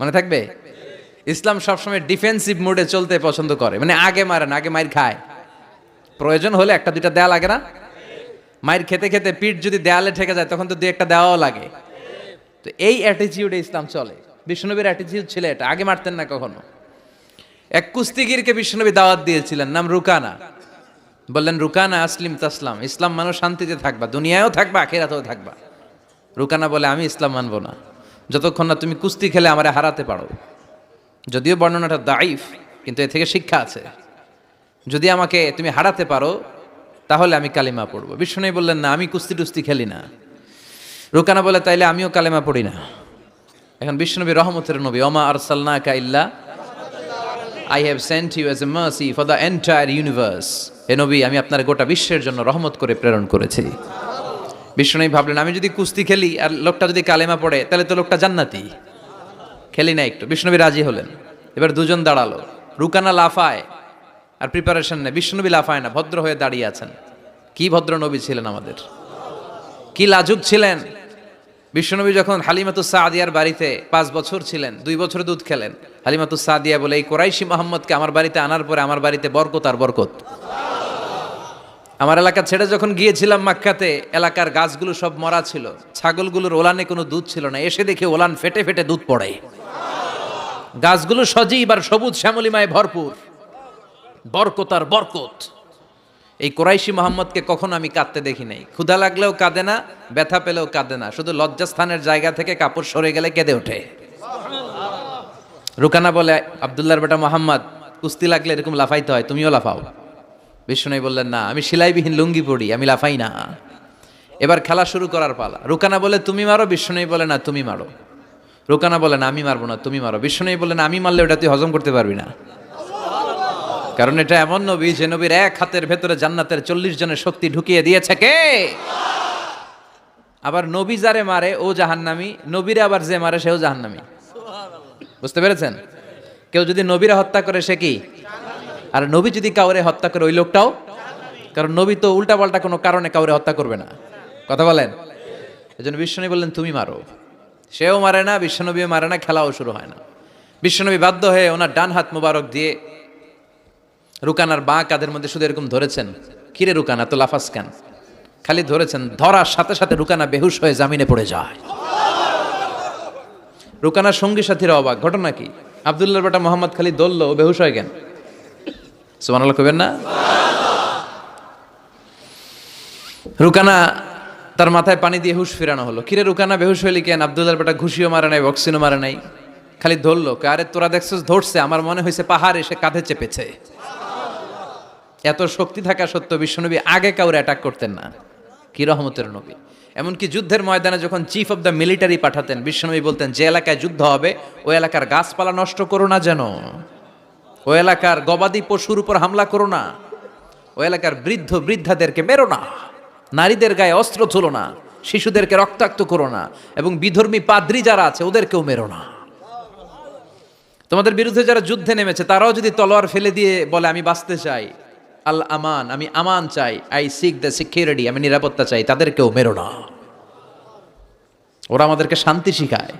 মনে থাকবে? ইসলাম সবসময় ডিফেন্সিভ মোডে চলতে পছন্দ করে। মানে আগে মারে না, আগে মায়ের খায়। প্রয়োজন হলে একটা, দুইটা দেয়া লাগে না? মায়ের খেতে খেতে পিঠ যদি দেয়ালে ঠেকে যায়, তখন তো দুই একটা দেওয়াও লাগে। তো এই অ্যাটিটিউডে ইসলাম চলে। বিষ্ণুনবীর অ্যাটিটিউড ছিল এটা। আগে মারতেন না কখনো। এক কুস্তিগিরকে বিষ্ণুনবী দাওয়াত দিয়েছিলেন, নাম রুকানা। বললেন, রুকানা আসলিম তাসলাম। ইসলাম মানুষ শান্তিতে থাকবা, দুনিয়ায়ও থাকবা, আখেরাতেও থাকবা। রুকানা বলে, আমি ইসলাম মানবো না। যতক্ষণ না তুমি কুস্তি খেলে আমারে হারাতে পারো। যদিও বর্ণনাটা দাইফ কিন্তু এ থেকে শিক্ষা আছে। যদি আমাকে তুমি হারাতে পারো, তাহলে আমি কালিমা পড়ব। বিষ্ণু বললেন, না, আমি কুস্তি টুস্তি খেলি না। রুকানা বলে, তাইলে আমিও কালেমা পড়ি না। এখন বিষ্ণুনবী রহমতের নবী, ওমা আরসালনা ইল্লা I have sent you as a mercy for the entire universe এ নবী, আমি আপনার গোটা বিশ্বের জন্য রহমত করে প্রেরণ করেছি। বিষ্ণুনবী ভাবলেন, আমি যদি কুস্তি খেলি আর লোকটা যদি কালেমা পড়ে, তাহলে তো লোকটা জান্নাতি। খেলি না একটু। বিষ্ণুনবী রাজি হলেন। এবার দুজন দাঁড়াল। রুকানা লাফায় আর প্রিপারেশন নেই বিষ্ণুনবী লাফায় না, ভদ্র হয়ে দাঁড়িয়ে আছেন। কি ভদ্র নবী ছিলেন আমাদের। কি লাজুক ছিলেন। বিশ্বনবী যখন হালিমাতু সাদিয়ার বাড়িতে পাঁচ বছর ছিলেন, দুই বছর দুধ খেলেন, হালিমাতু সাদিয়া বলে, এই কোরাইশি মোহাম্মদকে আমার বাড়িতে আনার পরে আমার বাড়িতে বরকত আর বরকত। আমার এলাকা ছেড়ে যখন গিয়েছিলাম মাক্কাতে, এলাকার গাছগুলো সব মরা ছিল। ছাগলগুলোর ওলানে কোনো দুধ ছিল না। এসে দেখে ওলান ফেটে ফেটে দুধ পড়ে। গাছগুলো সজীব আর সবুজ শ্যামলিমায় ভরপুর। বরকত আর বরকত। এই কোরাইশি মোহাম্মদকে কখনো আমি কাঁদতে দেখি নাই। ক্ষুধা লাগলেও কাঁদে না, ব্যথা পেলেও কাঁদে না। শুধু লজ্জাস্থানের জায়গা থেকে কাপড় সরে গেলে কেঁদে ওঠে। রুকানা বলে, আবদুল্লাহর বেটা মোহাম্মদ, কুস্তি লাগলে এরকম লাফাইতে হয়, তুমিও লাফাও। বিষ্ণু বললেন, না, আমি সেলাইবিহীন লুঙ্গি পড়ি আমি লাফাই না। এবার খেলা শুরু করার পালা। রুকানা বলে, তুমি মারো? বিষ্ণু বলে, না, তুমি মারো। রুকানা বলে, না, আমি মারবো না, তুমি মারো। বিষ্ণু বলে, না, আমি মারলে ওটা তুই হজম করতে পারবি না। কারণ এটা এমন নবী যে নবীর এক হাতের ভেতরে জান্নাতের চল্লিশ জনের শক্তি ঢুকিয়ে দিয়েছে কে? আবার নবী যারে মারে, ও জাহান্নামি, নবীরে আবার যে মারে, সেও জাহান্নামি। বুঝতে পেরেছেন? কেউ যদি নবীরা হত্যা করে, সে কি? আর নবী যদি কাউরে হত্যা করে ওই লোকটাও, কারণ নবী তো উল্টাপাল্টা কোনো কারণে কাউরে হত্যা করবে না। কথা বলেন? এই জন্য বিশ্বনবী বললেন, তুমি মারো। সেও মারে না, বিশ্বনবীও মারে না, খেলাও শুরু হয় না। বিশ্বনবী বাধ্য হয়ে ওনার ডান হাত মুবারক দিয়ে রুকানার বাঁ কাদের মধ্যে শুধু এরকম ধরেছেন। কিরে রুকানা তো লাফাস কেন? খালি ধরেছেন, ধরার সাথে সাথে রুকানা বেহুশ হয়ে জামিনে পড়ে যায়। রুকানার সঙ্গী সাথীরা অবাক। ঘটনা কি? আবদুল্লাহ বেটা মোহাম্মদ খালি দলল বেহুশ হয়ে সুবহানাল্লাহ কবেন না? রুকানা তার মাথায় পানি দিয়ে হুশ ফেরানো হলো। কিরে রুকানা, বেহুশ হইলি কেন? আবদুল্লাহর বেটা ঘুষিও মারে নাই, বক্সিনও মারে নাই। খালি ধরলো আরে তোরা দেখছিস, ধরছে, আমার মনে হয়েছে পাহাড় এসে কাঁধে চেপেছে। এত শক্তি থাকা সত্ত্বেও বিশ্বনবী আগে কাউরে অ্যাটাক করতেন না। কি রহমতের নবী। এমনকি যুদ্ধের ময়দানে যখন চিফ অফ দ্য মিলিটারি পাঠাতেন, বিশ্বনবী বলতেন, যে এলাকায় যুদ্ধ হবে, ওই এলাকার গাছপালা নষ্ট করো না যেন। ওই এলাকার গবাদি পশুর উপর হামলা করো না। ওই এলাকার বৃদ্ধ বৃদ্ধাদেরকে মেরো না। নারীদের গায়ে অস্ত্র তুলো না। শিশুদেরকে রক্তাক্ত করো না। এবং বিধর্মী পাদ্রি যারা আছে, ওদেরকেও মেরো না। তোমাদের বিরুদ্ধে যারা যুদ্ধে নেমেছে, তারাও যদি তলোয়ার ফেলে দিয়ে বলে, আমি বাঁচতে চাই। আল আমান, আমি আমান চাই। আই সিক দ্য সিকিউরিটি আমি নিরাপত্তা চাই। তাদেরকেও মেরো না। ওরা আমাদেরকে শান্তি শিখায়।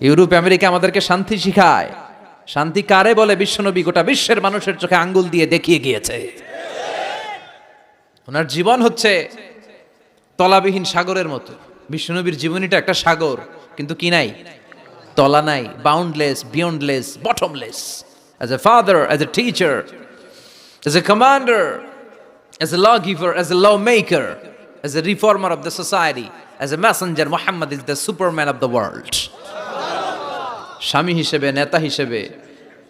ইউরোপ, আমেরিকা আমাদেরকে শান্তি শিখায়। শান্তি কারে বলে বিশ্বনবী? গোটা বিশ্বের মানুষের চোখে আঙ্গুল দিয়ে দেখিয়ে গিয়েছে। ওনার জীবন হচ্ছে তলাবিহীন সাগরের মতো। বিশ্বনবীর জীবনীটা একটা সাগর কিন্তু কি নাই? তলা নাই boundless beyondless bottomless as a father as a teacher as a commander, as a lawgiver, as a maker as a reformer of the society as a messenger, Muhammad is the superman of the world. স্বামী হিসেবে, নেতা হিসেবে,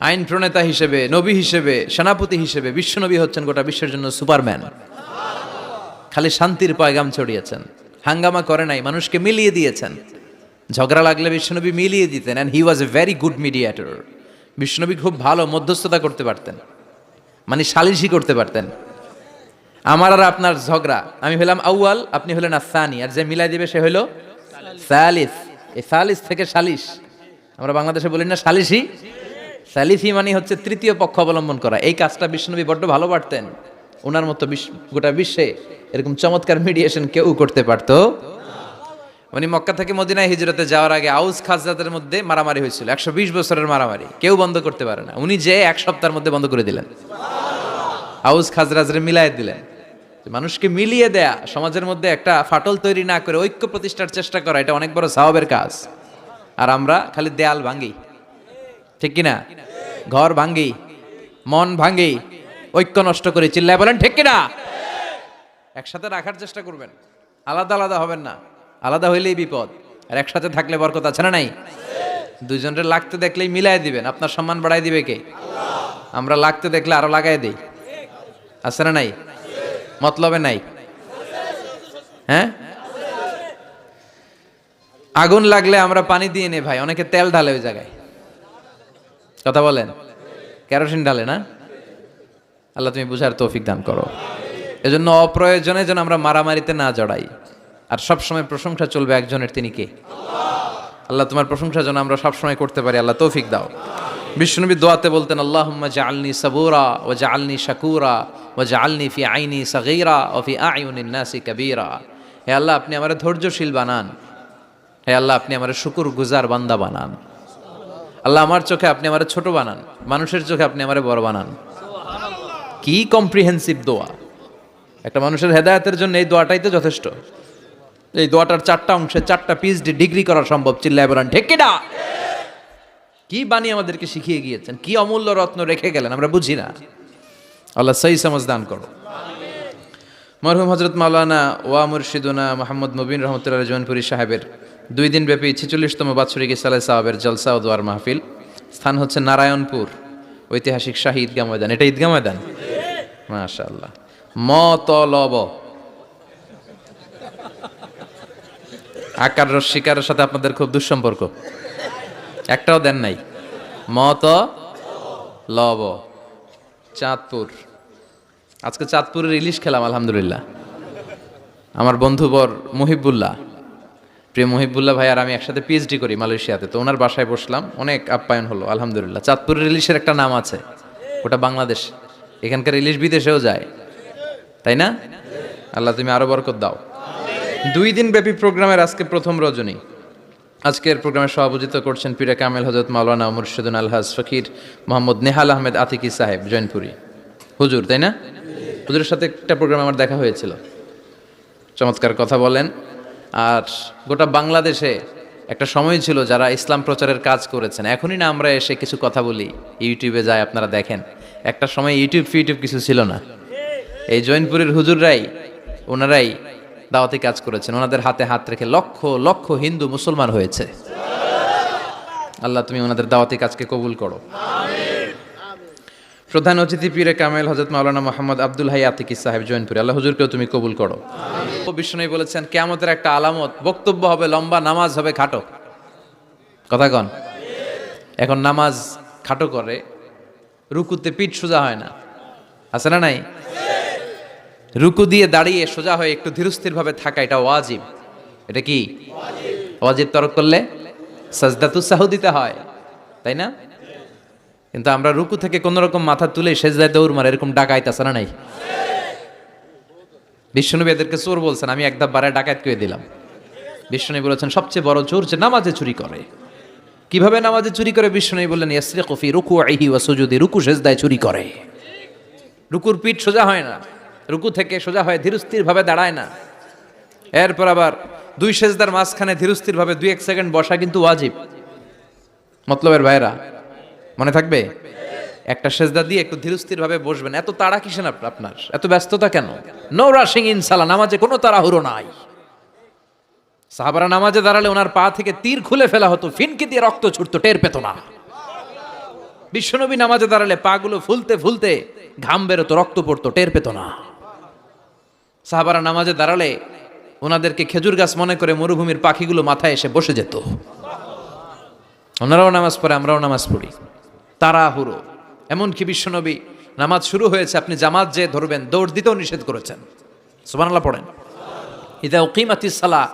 আইন প্রণেতা হিসেবে, নবী হিসেবে, সেনাপতি হিসেবে বিশ্বনবী হচ্ছেন গোটা বিশ্বের জন্য সুপারম্যান। খালি শান্তির পয়গাম ছড়িয়েছেন। হাঙ্গামা করে নাই, মানুষকে মিলিয়ে দিয়েছেন। ঝগড়া লাগলে বিশ্বনবী মিলিয়ে দিতেন and he was a very good mediator বিশ্বনবী খুব ভালো মধ্যস্থতা করতে পারতেন মানে সালিশি করতে পারতেন। আমার আর আপনার ঝগড়া। আমি হলাম আউয়াল, আপনি হলেন আসানি আর যে মিলাই দিবে সে হলো সালিস। এই সালিস থেকে সালিশ আমরা বাংলাদেশে বলি না সালিশি সালিসি মানে হচ্ছে তৃতীয় পক্ষ অবলম্বন করা। এই কাজটা বিষ্ণুনবী বড্ড ভালো পারতেন। ওনার মতো গোটা বিশ্বে এরকম চমৎকার মিডিয়েশন কেউ করতে পারতো। উনি মক্কা থেকে মদিনায় হিজরতে যাওয়ার আগে আউস খাজরাতের মধ্যে মারামারি হয়েছিল। একশো বিশ বছরের মারামারি। কেউ বন্ধ করতে পারে না। উনি যে এক সপ্তাহের মধ্যে বন্ধ করে দিলেন। আউস খাজরাজরে মিলাই দিলেন। মানুষকে মিলিয়ে দেয়া, সমাজের মধ্যে একটা ফাটল তৈরি না করে ঐক্য প্রতিষ্ঠার চেষ্টা করা, এটা অনেক বড় সাহাবের কাজ। আর আমরা খালি দেয়াল ভাঙ্গি। ঠিক কিনা? ঘর ভাঙ্গি, মন ভাঙ্গি, ঐক্য নষ্ট করে। চিল্লায় বলেন, ঠিক কিনা? একসাথে রাখার চেষ্টা করবেন। আলাদা আলাদা হবেন না। আলাদা হইলেই বিপদ। আর একসাথে থাকলে বরকত আছে না নাই? দুজনের লাগতে দেখলেই মিলাই দিবেন। আপনার সম্মান বাড়াই দিবে কে? আমরা লাগতে দেখলে আরও লাগাই দিই। আছে না নাই? মতলবে নাই? হ্যাঁ? আগুন লাগলে আমরা পানি দিয়ে নে ভাই, অনেকে তেল ঢালে ওই জায়গায়। কথা বলেন? কেরোসিন ঢালে না? আল্লাহ তুমি বুঝার তৌফিক দান করো। এজন্য অপ্রয়োজনে যেন আমরা মারামারিতে না জড়াই। আর সব সময় প্রশংসা চলবে একজনের, তিনি কে? আল্লাহ তোমার প্রশংসা যেন আমরা সবসময় করতে পারি, আল্লাহ তৌফিক দাও। বিষ্ণুনবী দোয়াতে বলতেন, আল্লাহুম্মা জাআলনি সাবুরা ও জালনি শাকুরা ও জালনি ফি আইনি সাগীরা ও ফি আয়ুনিন নাসি কাবীরা। হে আল্লাহ, আপনি আমার ধৈর্যশীল বানান। হে আল্লাহ, আপনি আমার শুকুর গুজার বান্দা বানান। আল্লাহ, আমার চোখে আপনি আমারে ছোট বানান, মানুষের চোখে আপনি আমারে বড় বানান। কি কম্প্রিহেন্সিভ দোয়া। একটা মানুষের হেদায়তের জন্য এই দোয়াটাই তো যথেষ্ট। এই দোয়াটার চারটা অংশে চারটা পিএইচডি ডিগ্রি করা সম্ভব, চিল্লায় বলেন, ঠিক কিনা কি বাণী আমাদেরকে শিখিয়ে গিয়েছেন? কি অমূল্য রত্ন রেখে গেলেন, আমরা বুঝি না। আল্লাহ, সহি সমাজ দান করো। মরহুম হজরত মাওলানা ওয়া মুর্শিদুনা মোহাম্মদ মুবিন রহমতুল্লাহ জৌনপুরি সাহেবের দুই দিন ব্যাপী ছেচল্লিশতম বাৎসরিক ইসালাই সাহাবের জলসা ও দোয়ার মাহফিল। স্থান হচ্ছে নারায়ণপুর, ঐতিহাসিক শাহী ঈদগা ময়দান। এটা ঈদগা ময়দান? মাশা আল্লাহ মতলব। আকার রস্বীকারের সাথে আপনাদের খুব দুঃসম্পর্ক। একটাও দেন নাই। মত লব চাঁদপুর। আজকে চাঁদপুরের ইলিশ খেলাম, আলহামদুলিল্লাহ। আমার বন্ধুবর মহিবুল্লাহ। প্রিয় মহিবুল্লাহ ভাই আর আমি একসাথে পিএইচডি করি মালয়েশিয়াতে। তো ওনার বাসায় বসলাম, অনেক আপ্যায়ন হলো, আলহামদুলিল্লাহ। চাঁদপুরের ইলিশের একটা নাম আছে, ওটা বাংলাদেশ। এখানকার ইলিশ বিদেশেও যায়, তাই না? আল্লাহ তুমি আরও বরকত দাও। দুই দিন ব্যাপী প্রোগ্রামের আজকে প্রথম রজনী। আজকের প্রোগ্রামে সভাপতিত্ব করছেন পীরা কামেল হজরত মাওলানা মুর্শিদুন আলহাজ ফকির মোহাম্মদ নেহাল আহমেদ আতিকি সাহেব, জৈনপুরি। হুজুর, তাই না? হুজুরের সাথে একটা প্রোগ্রাম আমার দেখা হয়েছিল। চমৎকার কথা বলেন। আর গোটা বাংলাদেশে একটা সময় ছিল যারা ইসলাম প্রচারের কাজ করেছেন। এখনই না আমরা এসে কিছু কথা বলি। ইউটিউবে যায় আপনারা দেখেন। একটা সময় ইউটিউব ফিউটিউব কিছু ছিল না। এই জৈনপুরের হুজুররাই, ওনারাই দাওয়াতি কাজ করেছেন। ওনাদের হাতে হাত রেখে লক্ষ লক্ষ হিন্দু মুসলমান হয়েছে। আল্লাহ তুমি ওনাদের দাওয়াতি কাজকে কবুল করো। প্রধান অতিথি পীরে কামেল হজরত মাওলানা মোহাম্মদ আব্দুল হাই আতিকি সাহেব জৈনপুরি। আল্লাহ হুজুরকেও তুমি কবুল করো। বিষ্ণু বলেছেন কেমতের একটা আলামত বক্তব্য হবে লম্বা নামাজ হবে খাটো। কথা কন। এখন নামাজ খাটো করে রুকুতে পিঠ সোজা হয় না। আছে না নাই? রুকু দিয়ে দাঁড়িয়ে সোজা হয়ে একটু ধীরস্থির ভাবে থাকা এটা ওয়াজিব। এটা কি? ওয়াজিব। তরক করলে সাজদাতু সাহু দিতে হয় তাই না? কিন্তু আমরা রুকু থেকে কোন রকম মাথা তুলে সেজদায় দৌড় মারে, এরকম ডাকাইত আছে না নাই? বিষ্ণুনবী এদেরকে চোর বলছেন, আমি একদম বারে ডাকাত করে দিলাম। বিষ্ণুনবী বলেছেন, সবচেয়ে বড় চোর যে নামাজে চুরি করে। কীভাবে নামাজে চুরি করে? বিষ্ণুনবী বললেন ইয়াসরি কফি রুকু আইহি ওয়া সুজুদি, রুকু সেজদায় চুরি করে। রুকুর পিঠ সোজা হয় না, রুকু থেকে সোজা হয় ধীরস্থির ভাবে দাঁড়ায় না। এরপর আবার দুই সেজদার মাঝখানে ধীরস্থির ভাবে দুই এক সেকেন্ড বসা কিন্তু ওয়াজিব। মতলবের ভাইরা মনে থাকবে? একটা সেজদা দিয়ে একটু ধীরস্থির ভাবে বসবেন। এত তাড়া কিসেন আপ- আপনার? এত ব্যস্ততা কেন? নো রাশিং ইনসালা নামাজে কোনো তাড়াহুড়ো নাই। সাহাবারা নামাজে দাঁড়ালে ওনার পা থেকে তীর খুলে ফেলা হতো, ফিনকি দিয়ে রক্ত ছুটতো, টের পেত না। বিশ্বনবী নামাজে দাঁড়ালে পাগুলো ফুলতে ফুলতে ঘাম বেরোতো, রক্ত পড়তো, টের পেত না। সাহাবারা নামাজে দাঁড়ালে ওনাদেরকে খেজুর গাছ মনে করে মরুভূমির পাখিগুলো মাথায় এসে বসে যেত। ওনারাও নামাজ পড়ে, আমরাও নামাজ পড়ি। তাড়াহুড়ো এমনকি বিশ্বনবী নামাজ শুরু হয়েছে, আপনি জামাত যে ধরবেন, দৌড় দিতেও নিষেধ করেছেন। সুবহানাল্লাহ পড়েন। ইদা উকিমাতিস সালা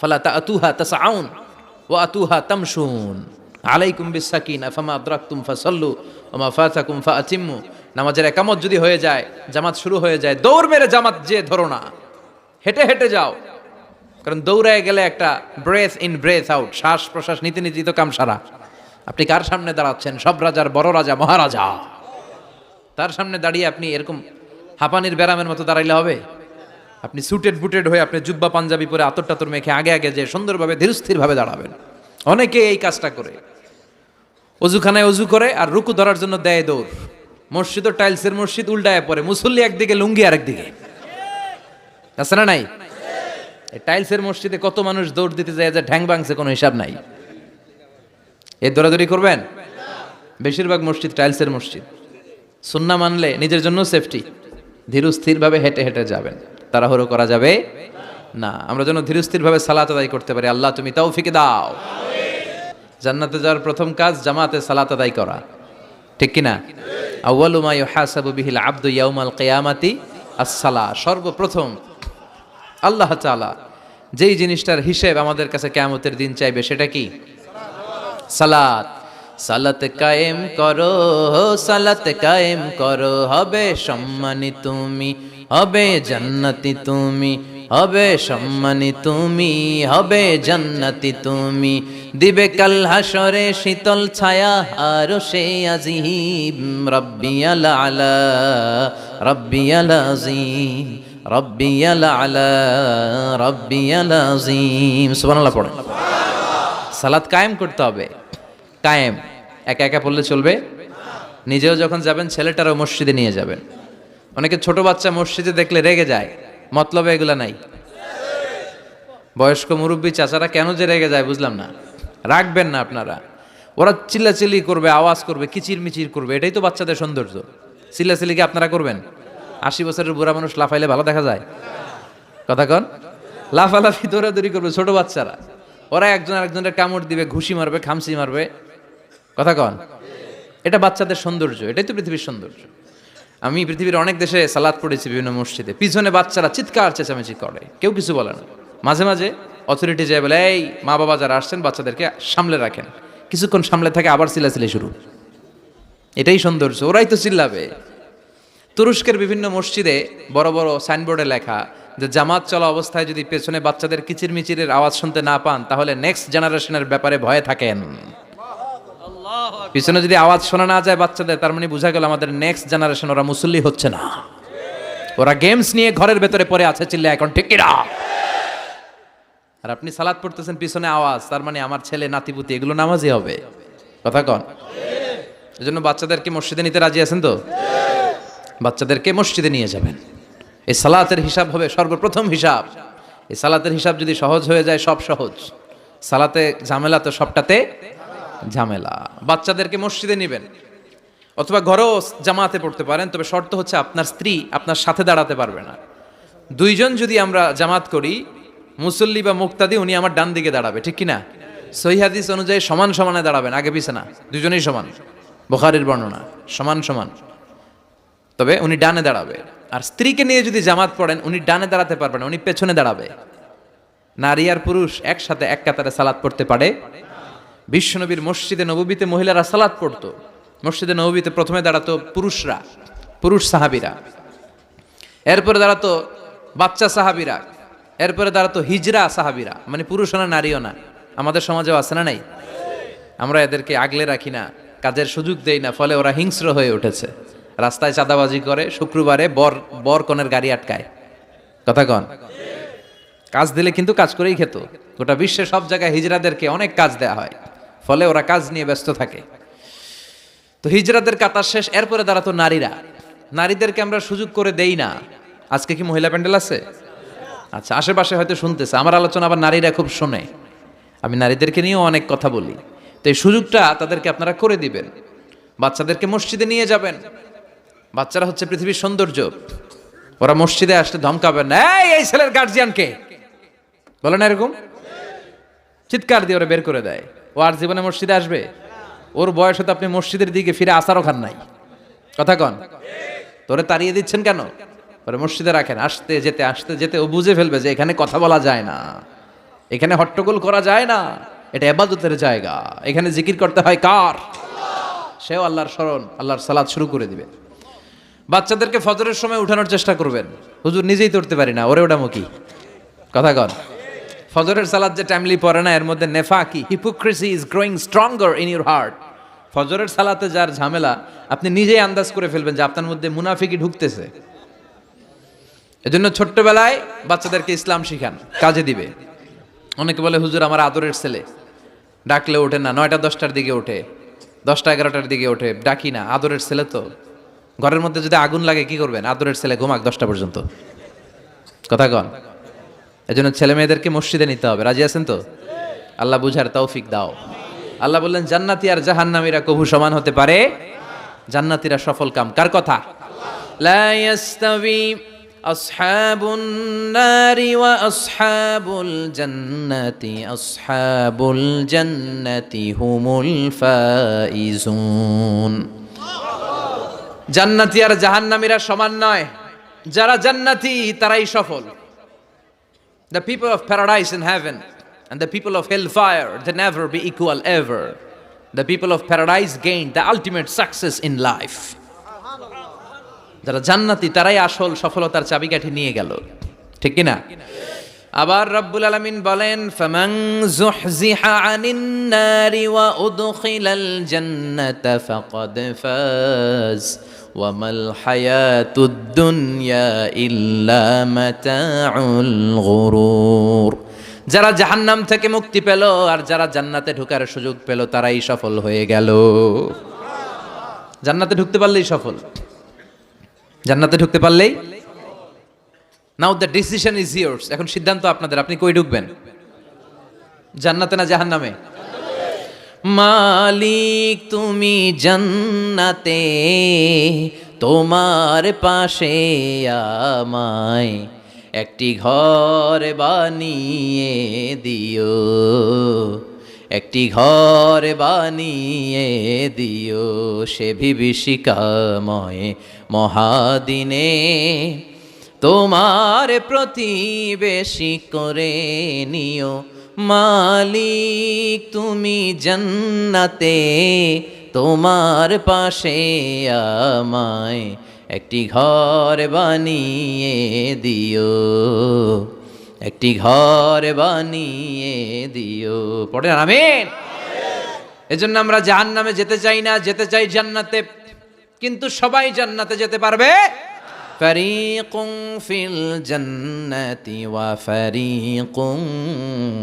ফালা তাআতুহা তাসআউন, ওয়া আতুহা তামশুন আলাইকুম বিসাকিনা ফামা আদরাকতুম ফাসাল্লু, ওয়া মা ফাতাকুম ফাআতিম্মু। নামাজের একামত যদি হয়ে যায়, জামাত শুরু হয়ে যায়, দৌড় মেরে জামাত যে ধরো না। হেঁটে হেঁটে যাও। কারণ দৌড়ায় গেলে একটা ব্রেথ ইন ব্রেথ আউট শ্বাস প্রশ্বাস নীতি নীতি তো কাম সারা আপনি কার সামনে দাঁড়াচ্ছেন? সব রাজার বড় রাজা, মহারাজা। তার সামনে দাঁড়িয়ে আপনি এরকম হাঁপানির ব্যারামের মতো দাঁড়াইলে হবে? আপনি সুটেড বুটেড হয়ে আপনি জুব্বা পাঞ্জাবি পরে আতর টাতর মেখে আগে আগে যে সুন্দরভাবে, ধীরস্থিরভাবে দাঁড়াবেন। অনেকে এই কাজটা করে। অজুখানায় অজু করে আর রুকু ধরার জন্য দেয় দৌড়। মসজিদ ও টাইলসের মসজিদ উল্টায় পরে মুসল্লি একদিকে, লুঙ্গি আরেকদিকে আছে না নাই? টাইলসের মসজিদে কত মানুষ দৌড় দিতে যায় যে ঠ্যাং ভাঙছে কোনো হিসাব নাই। এ দৌড়াদৌড়ি করবেন? বেশিরভাগ মসজিদ টাইলসের মসজিদ। সুন্না মানলে নিজের জন্য সেফটি। ধীর স্থিরভাবে হেঁটে হেঁটে যাবেন। তাড়াহুড়ো করা যাবে না। আমরা যেন ধীর স্থিরভাবে সালাত আদায় করতে পারি। আল্লাহ, তুমি তাও ফিকে দাও। জান্নাতে যাওয়ার প্রথম কাজ জামাতে সালাত আদায় করা। ঠিক কিনা? আউয়ালু মা ইউহাসাবু বিহিল আবদু ইয়াউমাল কিয়ামাতি আস-সালা। সর্বপ্রথম আল্লাহ তাআলা যেই জিনিসটার হিসেব আমাদের কাছে কিয়ামতের দিন চাইবে সেটা কি? সালাত। সালাত কায়েম করো, সালাত কায়েম করো, হবে সম্মানী তুমি, হবে জান্নাতি তুমি, হবে সম্মানী তুমি, হবে জান্নাতি তুমি। দিবে কাল হাসরে শীতল ছায়া, আর সে আজিম রব্বিয়াল আলা রব্বিয়াল আজিম রব্বিয়াল আলা রব্বিয়াল আজিম। সুবহানাল্লাহ পড়ে। সালাত কায়েম করতে হবে। কায়েম। একা একা পড়লে চলবে? নিজেও যখন যাবেন, ছেলেটারও মসজিদে নিয়ে যাবেন। অনেকে ছোট বাচ্চা মসজিদে দেখলে রেগে যায়। মতলবে এগুলা নাই। বয়স্ক মুরব্বী চাচারা কেন যে রেগে যায় বুঝলাম না। রাখবেন না আপনারা। ওরা চিল্লাচিল্লি করবে, আওয়াজ করবে কিচির মিচির করবে। এটাই তো বাচ্চাদের সৌন্দর্য। চিল্লাচিল্লিকে আপনারা করবেন? আশি বছরের বুড়া মানুষ লাফাইলে ভালো দেখা যায়। কথা কন? লাফালাফি, দৌড়াদৌড়ি করবে ছোট বাচ্চারা। ওরা একজন আরেকজনের কামড় দিবে, ঘুষি মারবে খামসি মারবে। কথা কন? এটা বাচ্চাদের সৌন্দর্য, এটাই তো পৃথিবীর সৌন্দর্য। আমি পৃথিবীর অনেক দেশে সালাদ পড়েছি বিভিন্ন মসজিদে। পিছনে বাচ্চারা চিৎকার, চেঁচামেচি করে। কেউ কিছু বলে না। মাঝে মাঝে অথরিটি যায় বলে, এই, মা বাবা যারা আসছেন, বাচ্চাদেরকে সামলে রাখেন। কিছুক্ষণ সামলে থাকে, আবার চিল্লাচিল্লি শুরু। এটাই সৌন্দর্য, ওরাই তো চিল্লাবে। তুরস্কের বিভিন্ন মসজিদে বড় বড় সাইনবোর্ডে লেখা যে জামাত চলা অবস্থায় যদি পেছনে বাচ্চাদের কিচির মিচিরের আওয়াজ শুনতে না পান, তাহলে নেক্সট জেনারেশনের ব্যাপারে ভয়ে থাকেন। পিছনে যদি আওয়াজ শোনা না যায় বাচ্চাদের, তার মানে বোঝা গেল আমাদের নেক্সট জেনারেশন ওরা মুসল্লি হচ্ছে না। ওরা গেমস নিয়ে ঘরের ভেতরে পড়ে আছে চিল্লে এখন ঠিক কিনা? আর আপনি সালাদ পড়তেছেন, পিছনে আওয়াজ, তার মানে আমার ছেলে নাতিপুতি এগুলো নামাজই হবে। কথা কন। এজন্য বাচ্চাদেরকে মসজিদে নিতে রাজি আছেন তো? বাচ্চাদেরকে মসজিদে নিয়ে যাবেন। এই সালাতের হিসাব হবে সর্বপ্রথম হিসাব। এই সালাতের হিসাব যদি সহজ হয়ে যায়, সব সহজ। সালাতে ঝামেলা তো সবটাতে ঝামেলা। বাচ্চাদেরকে মসজিদে নেবেন। অথবা ঘরেও জামাতে পড়তে পারেন, তবে শর্ত হচ্ছে আপনার স্ত্রী আপনার সাথে দাঁড়াতে পারবে না। দুইজন যদি আমরা জামাত করি, মুসল্লি বা মুক্তাদি, উনি আমার ডান দিকে দাঁড়াবে, ঠিক কিনা? সহিহাদিস অনুযায়ী সমান সমানে দাঁড়াবেন, আগে পিছে না। দুজনেই সমান। বোখারির বর্ণনা, সমান সমান। তবে উনি ডানে দাঁড়াবে। আর স্ত্রীকে নিয়ে যদি জামাত পড়েন, উনি ডানে দাঁড়াতে পারবেন উনি পেছনে দাঁড়াবে। নারী আর পুরুষ একসাথে এক কাতারে সালাদ পড়তে পারে। বিশ্বনবীর মসজিদে নববীতে মহিলারা সালাদ পড়তো। মসজিদে নববীতে প্রথমে দাঁড়াতো পুরুষরা, পুরুষ সাহাবিরা। এরপরে দাঁড়াতো বাচ্চা সাহাবিরা। এরপরে দাঁড়াতো হিজরা সাহাবিরা। মানে পুরুষও না নারীও না। আমাদের সমাজেও আছে না নাই? আমরা এদেরকে আগলে রাখি না, কাজের সুযোগ দেই না, ফলে ওরা হিংস্র হয়ে উঠেছে। রাস্তায় চাঁদাবাজি করে, শুক্রবারে বর বর কনের গাড়ি আটকায়। কথা কন? কাজ দিলে কিন্তু কাজ করেই খেত। গোটা বিশ্বে সব জায়গায় হিজরাদেরকে অনেক কাজ দেওয়া হয়। ফলে ওরা কাজ নিয়ে ব্যস্ত থাকে। তো হিজরাদের কাতার শেষ, এরপরে দাঁড়াতো নারীরা। নারীদেরকে আমরা সুযোগ করে দেই না। আজকে কি মহিলা প্যান্ডেল আছে? আচ্ছা আশেপাশে হয়তো শুনতেছে। আমার আলোচনা আবার নারীরা খুব শোনে। আমি নারীদেরকে নিয়েও অনেক কথা বলি। তো এই সুযোগটা তাদেরকে আপনারা করে দিবেন। বাচ্চাদেরকে মসজিদে নিয়ে যাবেন। বাচ্চারা হচ্ছে পৃথিবীর সৌন্দর্য। ওরা মসজিদে আসলে ধমকাবে না "এই, ছেলের গার্জিয়ানকে বলে না এরকম? চিৎকার দিয়ে ওরা বের করে দেয়। ও আর জীবনে মসজিদে আসবে? ওর বয়সে তো আপনি মসজিদের দিকে ফিরে আসারও খান নাই। কথা কন। তোরে তাড়িয়ে দিচ্ছেন কেন? ওরে মসজিদে রাখেন। আসতে যেতে আসতে যেতে ও বুঝে ফেলবে যে এখানে কথা বলা যায় না। এখানে হট্টগোল করা যায় না। এটা এবাদতের জায়গা। এখানে জিকির করতে হয় কার? সেও আল্লাহর স্মরণ আল্লাহর সালাদ শুরু করে দিবে। বাচ্চাদেরকে ফজরের সময় উঠানোর চেষ্টা করবেন। হুজুর নিজেই তো উঠতে পারি না, ওরে ওটা মুখী। কথা কন। ফজরের সালাদ যে টাইমলি পড়ে না, এর মধ্যে নেফা কি hypocrisy is growing stronger in your heart ফজরের সালাতে যার ঝামেলা, আপনি নিজেই আন্দাজ করে ফেলবেন যে আপনার মধ্যে মুনাফিকি ঢুকতেছে। এজন্য ছোট্টবেলায় বাচ্চাদেরকে ইসলাম শিখান, কাজে দিবে। অনেকে বলে, হুজুর, আমার আদরের ছেলে। ডাকলে ওঠে না, নয়টা দশটার দিকে ওঠে, দশটা এগারোটার দিকে ওঠে, ডাকি না, আদরের ছেলে তো। ঘরের মধ্যে যদি আগুন লাগে, কি করবেন? আদরের ছেলে ঘুমাক দশটা পর্যন্ত। কথা কন। এই জন্য ছেলে মেয়েদেরকে মসজিদে নিতে হবে। রাজি আছেন তো? আল্লাহ বুঝার তৌফিক দাও। আল্লাহ বললেন, জান্নাতি আর জাহান্নামীরা কবু সমান হতে পারে? জান্নাতীরা সফল কাম। কার কথা? লা ইয়াস্তাবি ফাইজুন। জান্নাতি আর জাহান্নামীরা সমান নয় যারা জান্নাতি তারাই সফল The people of paradise in heaven and the people of hellfire, they never be equal ever. The people of paradise gain the ultimate success in life. যারা জান্নাতি তারাই আসল সফলতার চাবিকাঠি নিয়ে গেল ঠিক কি না আবার রব্বুল আলামিন বলেন, ফামান যুহজিহা আনিন নারি ওয়া উদখিলাল জান্নাতা ফাকাদ ফাজ ওয়ামাল হায়াতুদ দুনিয়া ইল্লা মাতাউল গুরুর। যারা জাহান্নাম থেকে মুক্তি পেল আর যারা জান্নাতে ঢোকার সুযোগ পেল, তারাই সফল হয়ে গেল। জান্নাতে ঢুকতে পারলেই সফল। জান্নাতে ঢুকতে পারলেই now the decision is yours এখন সিদ্ধান্ত আপনাদের। আপনি কই ঢুকবেন? জান্নাতে না জাহান্নামে? মালিক, তুমি জান্নাতে, তোমার পাশে আমায় একটি ঘর বানিয়ে দিও। একটি ঘর বানিয়ে দিও সে বিভীষিকাময় মহাদিনে। তোমার প্রতিবেশী করে নিও। মালিক, তুমি জান্নাতে, তোমার পাশে আমায় একটি ঘর বানিয়ে দিও। একটি ঘর বানিয়ে দিও। পড়ে আমিন। এজন্য আমরা জাহান্নামে যেতে চাই না, যেতে চাই জান্নাতে। কিন্তু সবাই জান্নাতে যেতে পারবে। فريق في الجنة وفريق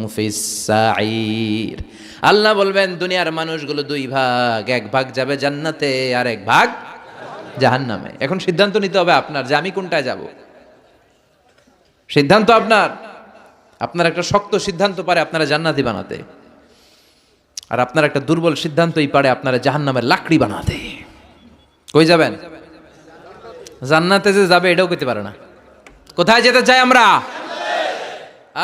في السعير আল্লাহ বলবেন দুনিয়ার মানুষগুলো দুই ভাগ এক ভাগ যাবে জান্নাতে আর এক ভাগ জাহান্নামে এখন সিদ্ধান্ত নিতে হবে আপনার যে আমি কোনটায় যাব সিদ্ধান্ত আপনার আপনার একটা শক্ত সিদ্ধান্ত পারে আপনারা জান্নাতি বানাতে আর আপনার একটা দুর্বল সিদ্ধান্তই পারে আপনারা জাহান্নামের লাকড়ি বানাতে কই যাবেন জান্নাতে যে যাবে এটাও করতে পারে না কোথায় যেতে চাই আমরা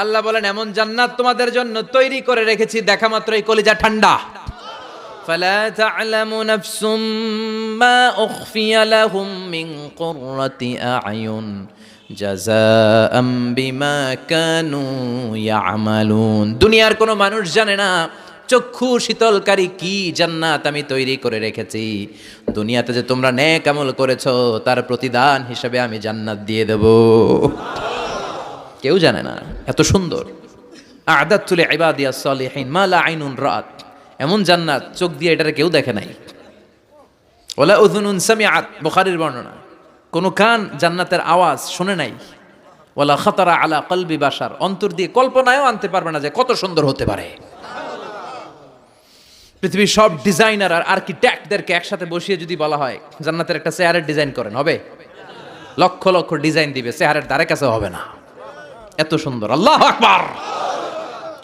আল্লাহ বলেন এমন জান্নাত তোমাদের জন্য তৈরি করে রেখেছি দেখা মাত্রই কলিজা ঠান্ডা فلا تعلم نفس ما أخفي لهم من قرة أعين جزاء بما كانوا يعملون দুনিয়ার কোনো মানুষ জানে না চক্ষু শীতলকারী কি জান্নাত আমি তৈরি করে রেখেছি? দুনিয়াতে যে তোমরা ন্যাক আমল করেছ, তার প্রতিদান হিসেবে আমি জান্নাত দিয়ে দেব। কেউ জানে না, এত সুন্দর। আদাত তুলে ইবাদিয়া সলিহিন মালা আইনুন রাত। এমন জান্নাত চোখ দিয়ে এটারে কেউ দেখে নাই। ওলা উযুনুন সামিআত, বুখারীর বর্ণনা। কোন কান জান্নাতের আওয়াজ শুনে নাই। ওলা খাতারা আলা কলবি বাসার অন্তর দিয়ে কল্পনায়ও আনতে পারবে না যে কত সুন্দর হতে পারে। পৃথিবীর সব ডিজাইনার আর আর্কিটেক্টদেরকে একসাথে বসিয়ে যদি বলা হয়, জান্নাতের একটা চেয়ারের ডিজাইন করেন, হবে? লক্ষ লক্ষ ডিজাইন দিবে, চেয়ারের ধারে কাছে হবে না। এত সুন্দর, আল্লাহ আকবার!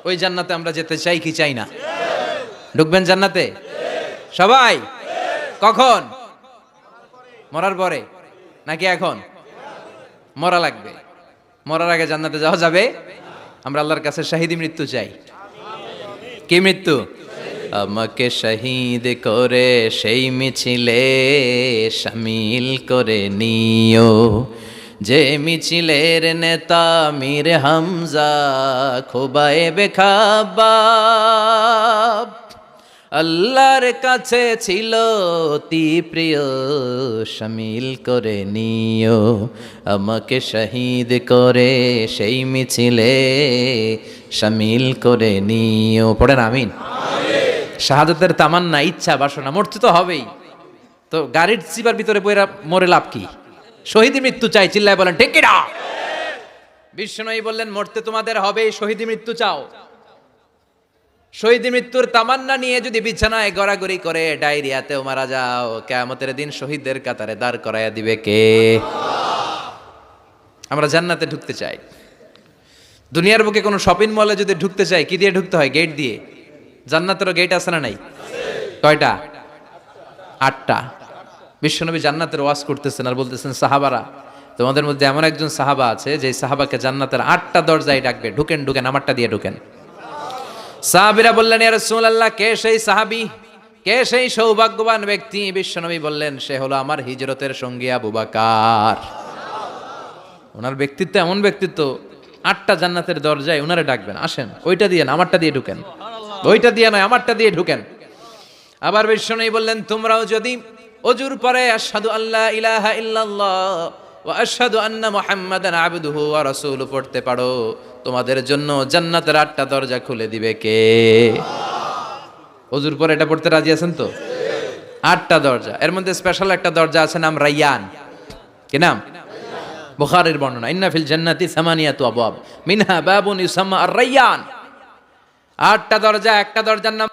ওই জান্নাতে আমরা যেতে চাই কি চাই না? ঢুকবেন জান্নাতে? সবাই? কখন? মরার পরে? নাকি এখন? মরা লাগবে। মরার আগে জান্নাতে যাওয়া যাবে? আমরা আল্লাহর কাছে শাহিদি মৃত্যু চাই। কি মৃত্যু? আমাকে শহীদ করে সেই মিছিলে সামিল করে নিও। যে মিছিলের নেতা মীর হামজা খোবায়ে বেখাবাব, আল্লাহর কাছে ছিল অতি প্রিয় শামিল করে নিও। আমাকে শহীদ করে সেই মিছিলে শামিল করে নিও। পড়েন, আমিন। শাহাদাতের তামান্না, ইচ্ছা, বাসনা মরতে তো হবেই। তো গাড়ির চিপার ভিতরে পয়রা মরে লাভ কি? শহীদ মৃত্যু চাই, চিল্লায় বলেন কিনা বিষ্ণুই বললেন, মরতে তোমাদের হবে শহীদ মৃত্যু চাও। শহীদ মৃত্যুর তামান্না নিয়ে যদি বিছানায় গড়াগড়ি করে, ডায়রিয়াতেও মারা যাও। কেয়ামতের দিন শহীদদের কাতারে দাঁড় করাইয়া দিবে কে? আমরা জান্নাতে ঢুকতে চাই। দুনিয়ার বুকে কোনো শপিং মলে যদি ঢুকতে চাই, কি দিয়ে ঢুকতে হয়? গেট দিয়ে। জান্নাতেরও গেট আছে না নাই? কয়টা? আটটা। বিশ্বনবী জান্নাতের ওয়াজ করতেছেন আর বলতেছেন, সাহাবারা, তোমাদের মধ্যে এমন একজন সাহাবা আছে যে সাহাবাকে জান্নাতের আটটা দরজায় ডাকবে, ঢুকেন ঢুকেন, আমারটা দিয়ে ঢুকেন। সাহাবিরা বললেন, ইয়া রাসূলুল্লাহ, কে সেই সাহাবী? কে সেই সৌভাগ্যবান ব্যক্তি? বিশ্বনবী বললেন, সে হলো আমার হিজরতের সঙ্গী আবু বাকার। ওনার ব্যক্তিত্ব এমন ব্যক্তিত্ব, আটটা জান্নাতের দরজায় ওনারে ডাকবেন, আসেন, ওইটা দিয়ে আমারটা দিয়ে ঢুকেন। ওইটা দিয়ে নয়, আমারটা দিয়ে ঢুকেন। আবার বিশ্বনবী বললেন, তোমরাও যদি অজুর পরে আসাদু আল্লাহ ইলাহা ইল্লাল্লাহ ওয়া আশহাদু আন্না মুহাম্মাদান আবদুহু ওয়া রাসূলু পড়তে পারো, তোমাদের জন্য জান্নাতের আটটা দরজা খুলে দিবে কে? অজুর পরে এটা পড়তে রাজি আছেন তো? আটটা দরজা। এর মধ্যে স্পেশাল একটা দরজা আছে, নাম রাইয়ান। কি নাম? বুখারীর বর্ণনা। ইন্না ফিল জান্নাতি সামানিয়াতু আবওয়াব। মিনহা বাবুন ইউসাম্মা আর রাইয়ান আটটা দরজা একটা দরজার নাম